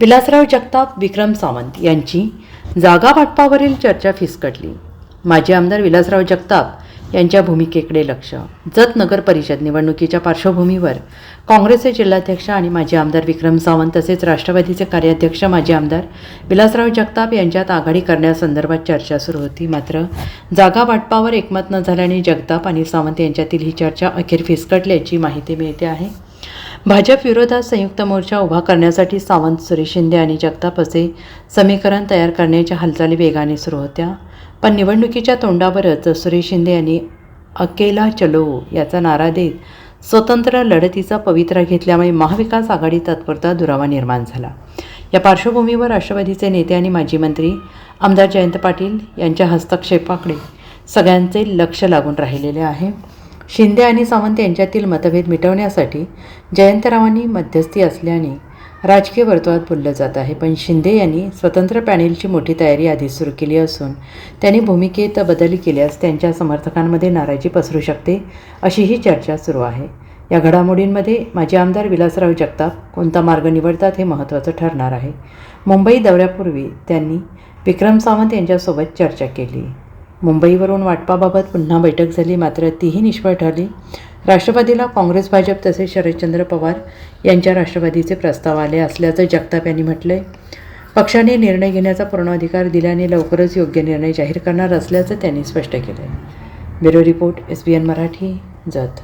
विलासराव जगताप विक्रम सावंत यांची जागा वाटपावरील चर्चा फिसकटली. माजी आमदार विलासराव जगताप यांच्या भूमिकेकडे लक्ष. जत नगर परिषद निवडणुकीच्या पार्श्वभूमीवर काँग्रेसचे जिल्हाध्यक्ष आणि माजी आमदार विक्रम सावंत तसेच राष्ट्रवादीचे कार्याध्यक्ष माजी आमदार विलासराव जगताप यांच्यात आघाडी करण्यासंदर्भात चर्चा सुरू होती. मात्र जागा वाटपावर एकमत न झाल्याने जगताप आणि सावंत यांच्यातील ही चर्चा अखेर फिसकटल्याची माहिती मिळते आहे. भाजप विरोधात संयुक्त मोर्चा उभा करण्यासाठी सावंत सुरेश शिंदे आणि जगताप असे समीकरण तयार करण्याच्या हालचाली वेगाने सुरू होत्या. पण निवडणुकीच्या तोंडावरच सुरेश शिंदे यांनी अकेला चलो याचा नारा देत स्वतंत्र लढतीचा पवित्रा घेतल्यामुळे महाविकास आघाडी तत्परता दुरावा निर्माण झाला. या पार्श्वभूमीवर राष्ट्रवादीचे नेते आणि माजी मंत्री आमदार जयंत पाटील यांच्या हस्तक्षेपाकडे सगळ्यांचे लक्ष लागून राहिलेले आहे. शिंदे आणि सावंत यांच्यातील मतभेद मिटवण्यासाठी जयंतरावांनी मध्यस्थी असल्याने राजकीय वर्तुळात बोललं जात आहे. पण शिंदे यांनी स्वतंत्र पॅनेलची मोठी तयारी आधीच सुरू केली असून त्यांनी भूमिकेत बदल केल्यास त्यांच्या समर्थकांमध्ये नाराजी पसरू शकते अशीही चर्चा सुरू आहे. या घडामोडींमध्ये माजी आमदार विलासराव जगताप कोणता मार्ग निवडतात हे महत्त्वाचं ठरणार आहे. मुंबई दौऱ्यापूर्वी त्यांनी विक्रम सावंत यांच्यासोबत चर्चा केली. मुंबईवरून वाटपाबाबत पुन्हा बैठक झाली मात्र तीही निष्फळ ठरली. राष्ट्रवादीला काँग्रेस भाजप तसेच शरदचंद्र पवार यांच्या राष्ट्रवादीचे प्रस्ताव आले असल्याचं जगताप यांनी म्हटलंय. पक्षाने निर्णय घेण्याचा पूर्ण अधिकार दिल्याने लवकरच योग्य निर्णय जाहीर करणार असल्याचं त्यांनी स्पष्ट केलं आहे bureau report S B N Marathi Jat.